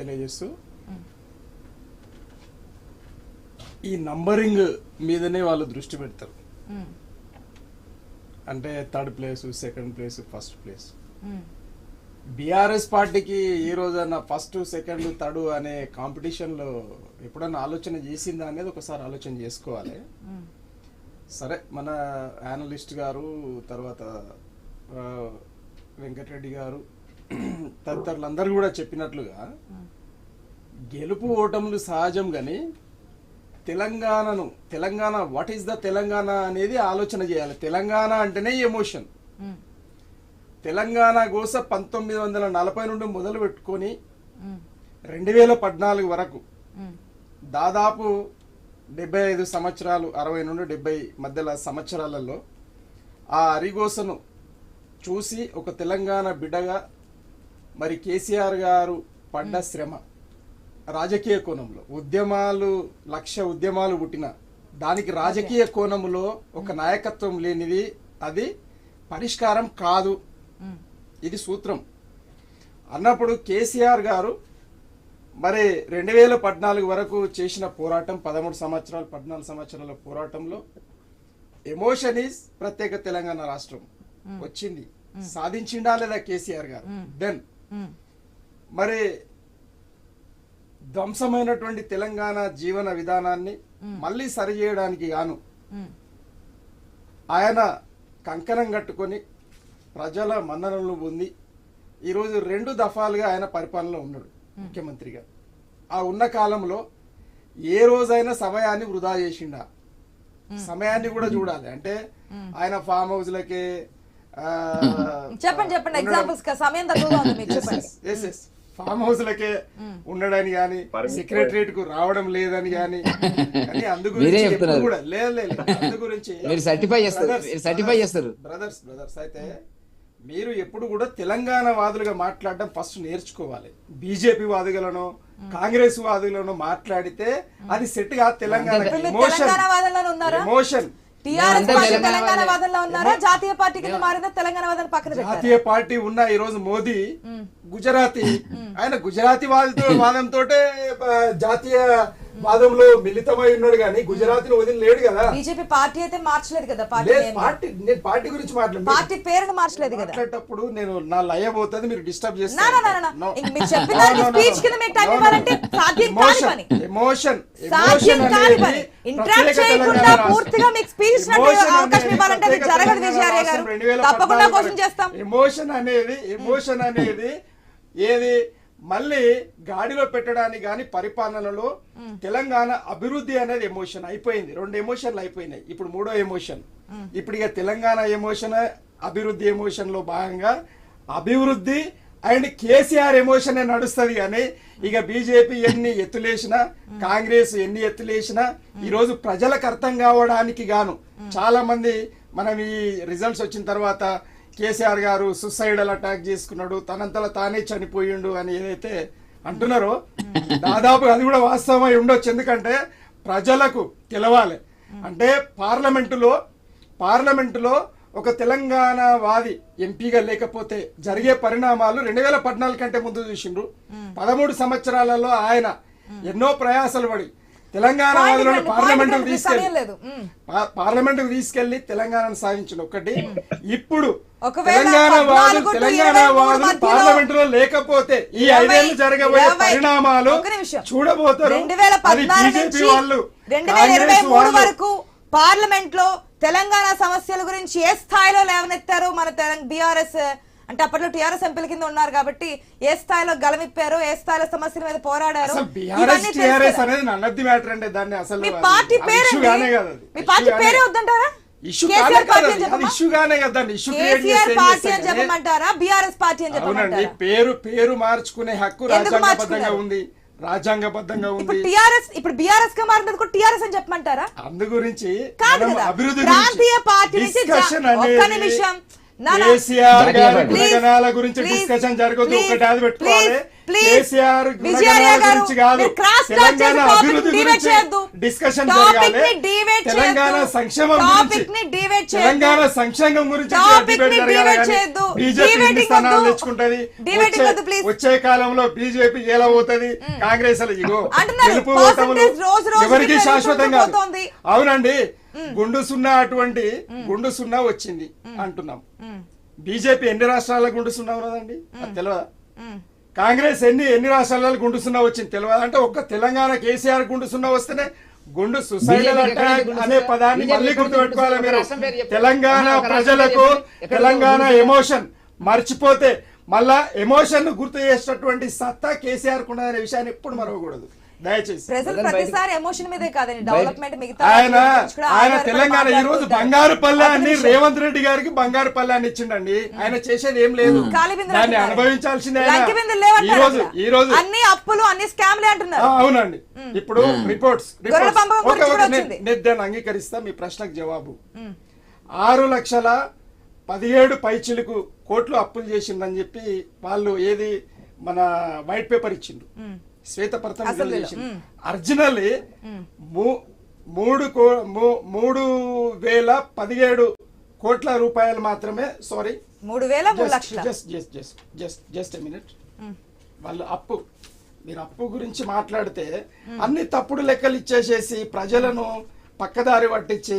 తెలియజేస్తూ ఈ నంబరింగ్ మీదనే వాళ్ళు దృష్టి పెడతారు. అంటే third place second place first place. BRS BRS పార్టీకి ఈ రోజన్నా ఫస్ట్ సెకండ్ థర్డ్ అనే కాంపిటీషన్లో ఎప్పుడన్నా ఆలోచన చేసిందా అనేది ఒకసారి ఆలోచన చేసుకోవాలి. సరే మన యానలిస్ట్ గారు తర్వాత వెంకటరెడ్డి గారు తదితరులందరూ కూడా చెప్పినట్లుగా. గెలుపు ఓటములు సహజం కానీ తెలంగాణను Telangana what is the Telangana అనేది ఆలోచన చేయాలి. తెలంగాణ అంటేనే ఎమోషన్ తెలంగాణ గోస పంతొమ్మిది వందల నలభై నుండి మొదలు పెట్టుకొని రెండు వేల పద్నాలుగు వరకు దాదాపు డెబ్బై ఐదు సంవత్సరాలు అరవై నుండి డెబ్బై మధ్యల సంవత్సరాలలో ఆ అరిగోసను చూసి ఒక తెలంగాణ బిడ్డగా మరి కేసీఆర్ గారు పడ్డ శ్రమ రాజకీయ కోణంలో ఉద్యమాలు లక్ష ఉద్యమాలు పుట్టిన దానికి రాజకీయ కోణంలో ఒక నాయకత్వం లేనిది అది పరిష్కారం కాదు. ఇది సూత్రం. అన్నప్పుడు కేసీఆర్ గారు మరి రెండు వేల పద్నాలుగు వరకు చేసిన పోరాటం పదమూడు సంవత్సరాలు పద్నాలుగు సంవత్సరాల పోరాటంలో ఎమోషన్ ఈజ్ ప్రత్యేక తెలంగాణ రాష్ట్రం వచ్చింది. సాధించిండా లేదా కేసీఆర్ గారు? దెన్ మరి ధ్వంసమైనటువంటి తెలంగాణ జీవన విధానాన్ని మళ్ళీ సరిచేయడానికి గాను ఆయన కంకణం కట్టుకొని ప్రజల మన్ననలు పొంది ఈరోజు రెండు దఫాలుగా ఆయన పరిపాలనలో ఉన్నాడు ముఖ్యమంత్రిగా ఆ ఉన్న కాలంలో ఏ రోజైనా సమయాన్ని వృధా చేసిండా. సమయాన్ని కూడా చూడాలి. అంటే ఆయన ఫామ్ హౌస్లకే చెప్పండి చెప్పండి. ఉండడం- ఎగ్జాంపుల్స్ సమయం తక్కువగా ఉంది మీకు చెప్పండి. ఎస్ ఎస్ ఫామ్ హౌస్లకే ఉండడని గాని సెక్రటరియట్కు రావడం లేదని గాని కానీ అందు గురించి. కూడా లేదు లేదు అందు గురించి మీరు certify చేస్తారు. certify చేస్తారు. బ్రదర్స్ బ్రదర్స్ అయితే మీరు ఎప్పుడు కూడా తెలంగాణ వాదులుగా మాట్లాడడం ఫస్ట్ నేర్చుకోవాలి. బీజేపీ వాదులను కాంగ్రెస్ వాదులను మాట్లాడితే అది సెట్గా తెలంగాణ ఉన్నారా? ఎమోషన్ జాతీయ పార్టీ ఉన్న ఈ రోజు మోదీ గుజరాతీ. ఆయన గుజరాతీ వాదితో వాదంతో జాతీయ వాదంలో మిళితమై ఉన్నాడు కానీ గుజరాతీని వదిలి లేడు కదా. బీజేపీ పార్టీ అయితే మార్చలేదు కదా పార్టీ. పార్టీ నేను పార్టీ గురించి మాట్లాడు పార్టీ పేరును మార్చలేదు కదా. మాట్లాడేటప్పుడు నేను నా లయ పోతుంది మీరు డిస్టర్బ్ నా, నా, నా, నా, నా. పని. ఎమోషన్ సాధ్యం కాని పని. ఇంటరాక్ట్ చేయకుండా పూర్తిగా మీకు స్పీచ్ అవకాశం ఇవ్వాలంటే అది జరగదు విజయార్య గారు. తప్పకుండా క్వశ్చన్ చేస్తాం. ఎమోషన్ అనేది ఎమోషన్ అనేది ఏది? మళ్ళీ గాడిలో పెట్టడానికి గాని పరిపాలనలో తెలంగాణ అభివృద్ధి అనేది ఎమోషన్ అయిపోయింది. రెండు ఎమోషన్లు అయిపోయినాయి. ఇప్పుడు మూడో ఎమోషన్ ఇప్పుడు ఇక తెలంగాణ ఎమోషన్ అభివృద్ధి ఎమోషన్లో భాగంగా అభివృద్ధి అండ్ కేసీఆర్ ఎమోషన్ నడుస్తుంది కానీ ఇక బీజేపీ ఎన్ని ఎత్తులేసినా కాంగ్రెస్ ఎన్ని ఎత్తులేసినా ఈ రోజు ప్రజలకు అర్థం కావడానికి గాను చాలా మంది మనం ఈ రిజల్ట్స్ వచ్చిన తర్వాత కేసీఆర్ గారు సుసైడల్ అటాక్ చేసుకున్నాడు. తనంతలా తానే చనిపోయిండు అని ఏదైతే అంటున్నారో దాదాపు అది కూడా వాస్తవమై ఉండొచ్చు. ఎందుకంటే ప్రజలకు తెలవాలి. అంటే పార్లమెంటులో పార్లమెంటులో ఒక తెలంగాణ వాది ఎంపీగా లేకపోతే జరిగే పరిణామాలు రెండు వేల పద్నాలుగు కంటే ముందు చూసిండ్రు. పదమూడు సంవత్సరాలలో ఆయన ఎన్నో ప్రయాసలు పడి తెలంగాణ పార్లమెంట్. మ్మ్. పార్లమెంట్ తీసుకెళ్ళి తెలంగాణను సాధించిన ఒకటి ఇప్పుడు తెలంగాణ to తెలంగాణ మధ్యలో పార్లమెంట్లో లేకపోతే ఈ ఐదేళ్ళు జరగబోయే పరిణామాలు. చూడబోతారు బీజేపీ వాళ్ళు వరకు పార్లమెంట్లో తెలంగాణ సమస్యల గురించి ఏ స్థాయిలో లేవనెత్తారో మన బీఆర్ఎస్ అంటే అప్పట్లో టీఆర్ఎస్ ఎంపీల కింద ఉన్నారు కాబట్టి ఏ స్థాయిలో గలమిప్పారో ఏ స్థాయిలో సమస్యల మీద పోరాడారో మీ పార్టీ పేరు. మీ పార్టీ. పేరే వద్దంటారా? పేరు పేరు మార్చుకునే హక్కు రాజ్యాంగబద్ధంగా? ఉంది. రాజ్యాంగబద్ధంగా ఉంది. టిఆర్ఎస్ ఇప్పుడు బీఆర్ఎస్గా మారినది కూడా టిఆర్ఎస్ అని చెప్పమంటారా? అందు గురించి అభివృద్ధి ప్రాంతీయ పార్టీ నిమిషం. కేసీఆర్ జాతీయ గారి పార్టీ. గుణగణాల గురించి డిస్కషన్ జరగదు please, ఒకటి అది పెట్టుకోవాలి. కేసీఆర్ గుణగణాల గురించి కాదు తెలంగాణ అభివృద్ధి గురించి. డిస్కషన్ జరగాలి తెలంగాణ. సంక్షేమం గురించి. తెలంగాణ సంక్షేమం గురించి డిబేట్ జరగాలి. బీజేపీ ఎన్ని స్థానాలు. తెచ్చుకుంటది వచ్చే- కాలంలో బీజేపీ ఎలా పోతుంది కాంగ్రెస్ ఇగో గెలుపు ఓటములు రోజు రోజుకి ఎవరికి పెరుగుకుంటూ శాశ్వతం కాదు పోతోంది. అవునండి గుండు సున్నా అటువంటి గుండు సున్నా వచ్చింది అంటున్నాం. బీజేపీ ఎన్ని రాష్ట్రాల గుండు సున్నా ఉన్నదండి? తెలియదా కాంగ్రెస్ ఎన్ని ఎన్ని రాష్ట్రాలలో గుండు సున్నా వచ్చింది తెలియదు అంటే ఒక్క తెలంగాణ కేసీఆర్ గుండు సున్నా వస్తేనే గుండు సుసైడల్ అటాక్ అనే? పదాన్ని మళ్ళీ గుర్తుపెట్టుకోవాలి మీరు. తెలంగాణ ప్రజలకు తెలంగాణ? ఎమోషన్ మర్చిపోతే మళ్ళా ఎమోషన్ గుర్తు చేసేటటువంటి సత్తా కేసీఆర్ ఉన్నదనే విషయాన్ని ఎప్పుడు మరవకూడదు. దయచేసి. ప్రజలు ప్రజలు ప్రతిసారి ఎమోషన్ మీదే కాదండి. డెవలప్మెంట్ మిగతా ఆయన తెలంగాణ ఈ రోజు. బంగారు పల్లాన్ని. రేవంత్ రెడ్డి గారికి బంగారు పల్లాన్ని ఇచ్చిండండి. ఆయన చేసేది ఏం లేదు. దాన్ని. అనుభవించాల్సిందే ఈ రోజు అసలు. ఈ రోజు అన్ని అప్పులు అన్ని స్కామ్లే అంటున్నారు. అవునండి. ఇప్పుడు రిపోర్ట్స్. నేను దాన్ని అంగీకరిస్తా మీ ప్రశ్నకు జవాబు. ఆరు లక్షల పదిహేడు పైచిలకు కోట్లు అప్పులు చేసిందని చెప్పి వాళ్ళు ఏది మన వైట్ పేపర్ ఇచ్చిండ్రు. ఒరిజినల్లీ మూ- మూడు మూడు వేల పదిహేడు కోట్ల రూపాయలు మాత్రమే సారీ మూడు వేల మూడు లక్షల. Just just just just just minute వాళ్ళు అప్పు మీరు అప్పు గురించి మాట్లాడితే అన్ని తప్పుడు లెక్కలు ఇచ్చేసేసి ప్రజలను పక్కదారి పట్టించి